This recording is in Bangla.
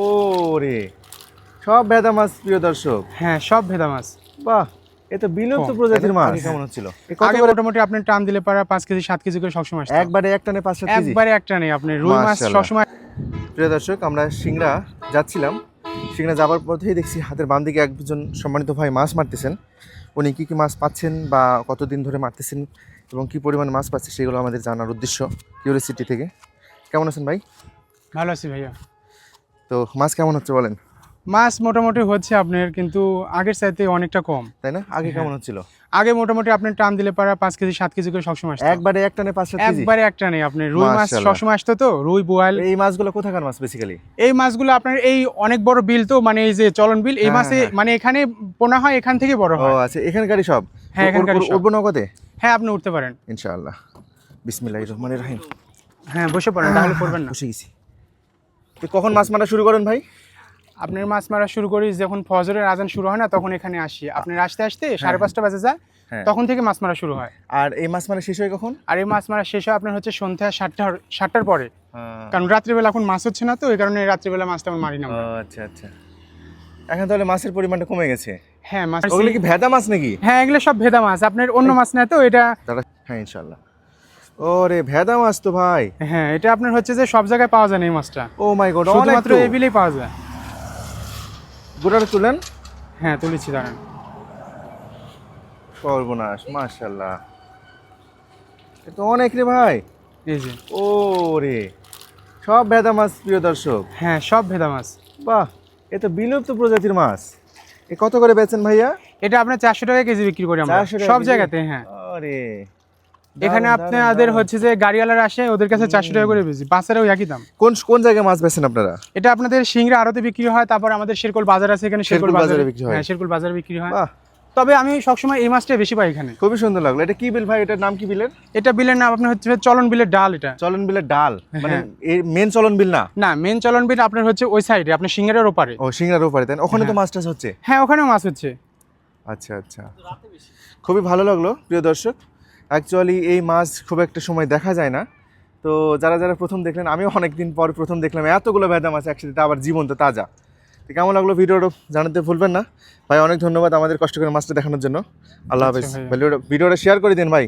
ও রে সব ভেদা মাছ প্রিয় দর্শক। হ্যাঁ সব ভেদা মাছ। বাহ এ তো বিলুপ্ত প্রজাতির মাছ। কেমন হচ্ছিল? আগে মোটামুটি আপনি টান দিলে পারা পাঁচ কেজি সাত কেজি করে সবসময় আসতো। একবারে এক টানে পাঁচ কেজি? একবারে একটা নেই আপনি রুই মাছ সবসময় প্রিয় দর্শক আমরা সিংড়া যাচ্ছিলাম। সিংড়া যাবার পথেই দেখছি হাতের বাম দিকে একজন সম্মানিত ভাই মাছ মারতেছেন। উনি কী কী মাছ পাচ্ছেন বা কতদিন ধরে মারতেছেন এবং কী পরিমাণ মাছ পাচ্ছে সেগুলো আমাদের জানার উদ্দেশ্য কিউরিয়াসিটি থেকে। কেমন আছেন ভাই? ভালো আছি ভাইয়া। তো মাছ কেমন হচ্ছে বলেন? মাছ মোটামুটি হচ্ছে আপনার কিন্তু আগের চাইতে অনেকটা কম। তাই না? আগে হ্যাঁ। কেমন হচ্ছিল? আগে মোটামুটি আপনি টান দিলে পারা পাঁচ কেজি সাত কেজি করে সবসময় আসতো। একবারে এক টানে পাঁচ কেজি? একবারে একটা নেই আপনি রুই মাছ। সবসময় আসতো তো রুই বোয়াল। এই মাছগুলো কোথাকার মাছ বেসিক্যালি এই মাছগুলো আপনার এই অনেক বড় বিল তো মানে এই যে চলন বিল এই হ্যাঁ, মাছে হ্যাঁ। মানে এখানে পোনা হয় এখান থেকে বড় ও হয় আচ্ছা। এখানকারই সব? হ্যাঁ, এখানকারই সব। উঠবো নগদে হ্যাঁ আপনি উঠতে পারেন। ইনশাআল্লাহ। বিসমিল্লাহির রহমানির রহিম। হ্যাঁ বসে পড়েন তাহলে করবেন না। বসে গেছি। তো কখন মাছ মারা শুরু করেন ভাই? আপনার মাছ মারা শুরু করি যখন ফজরের আজান শুরু হয় না তখন এখানে আসি। আপনার আসতে আসতে সাড়ে পাঁচটা বাজে যায় হ্যাঁ। তখন থেকে মাছ মারা শুরু হয়। আর এই মাছ মারা শেষ হয় কখন? আর এই মাছ মারা শেষ হয় আপনার হচ্ছে সন্ধ্যা সাতটার সাতটার পরে। কারণ রাত্রিবেলা এখন মাছ হচ্ছে না তো এই কারণে রাত্রিবেলা মাছটা তেমন মারি না আচ্ছা আচ্ছা। এখন তাহলে মাছের পরিমাণটা কমে গেছে? হ্যাঁ মাছ ওগুলো কি ভেদা মাছ নাকি? হ্যাঁ এগুলো সব ভেদা মাছ। আপনার অন্য মাছ না তো এটা হ্যাঁ ইনশাআল্লাহ। ওরে ভেদা মাছ তো ভাই। হ্যাঁ এটা আপনার হচ্ছে যে সব জায়গায় পাওয়া যায় না এই মাছটা। ও মাই গড অনেক শুধুমাত্র এই বিলেই পাওয়া যায়। গোটাটা তুলেন। হ্যাঁ তুলেছি দাঁড়ান। সর্বনাশ তো অনেক রে ভাই। এই যে। ও রে সব ভেদা মাছ প্রিয় দর্শক। হ্যাঁ সব ভেদা মাছ। বাহ এ তো বিলুপ্ত প্রজাতির মাছ। এ কত করে বেচেন ভাইয়া? এটা আপনার চারশো টাকা কেজি বিক্রি করি আমরা। সব জায়গাতে হ্যাঁ। আরে এখানে আপনাদের হচ্ছে যে গাড়িওয়ালারা আসে ওদের কাছে চারশো টাকা করে বেশি। বাচ্চারাও একই দাম। কোন কোন জায়গায় মাছ বেচেন আপনারা? এটা আপনাদের সিংড়া আড়তে বিক্রি হয় তারপর আমাদের শেরকুল বাজার আছে এখানে শেরকুল বাজারে বিক্রি হয়। হ্যাঁ শেরকোল বাজারে বিক্রি হয়। তবে আমি সবসময় এই মাছটা বেশি পাই এখানে। খুবই সুন্দর লাগল। এটা কি বিল ভাই? এটার নাম কি বিলের? এটা বিলের নাম আপনার হচ্ছে চলন বিলের ডাল এটা। চলন বিলের ডাল। মানে হ্যাঁ। এই মেন চলন বিল না? না মেন চলন বিল আপনার হচ্ছে ওই সাইডে আপনার সিঙ্গারের ওপারে। ও সিংড়ার ওপারে তাই ওখানে তো হ্যাঁ। মাছ টাছ হচ্ছে? হ্যাঁ ওখানেও মাছ হচ্ছে। আচ্ছা আচ্ছা। খুবই ভালো লাগল প্রিয় দর্শক। অ্যাকচুয়ালি এই মাছ খুব একটা সময় দেখা যায় না। তো যারা যারা প্রথম দেখলেন আমিও অনেক দিন পর প্রথম দেখলাম এতগুলো ভেদা মাছ একসাথে আবার জীবন্ত তাজা। তো কেমন লাগল ভিডিওটা জানাতে ভুলবেন না। ভাই অনেক ধন্যবাদ আমাদের কষ্ট করে মাছটা দেখানোর জন্য। আল্লাহ হাফিজ। হাফেজ ভিডিওটা শেয়ার করে দিন ভাই।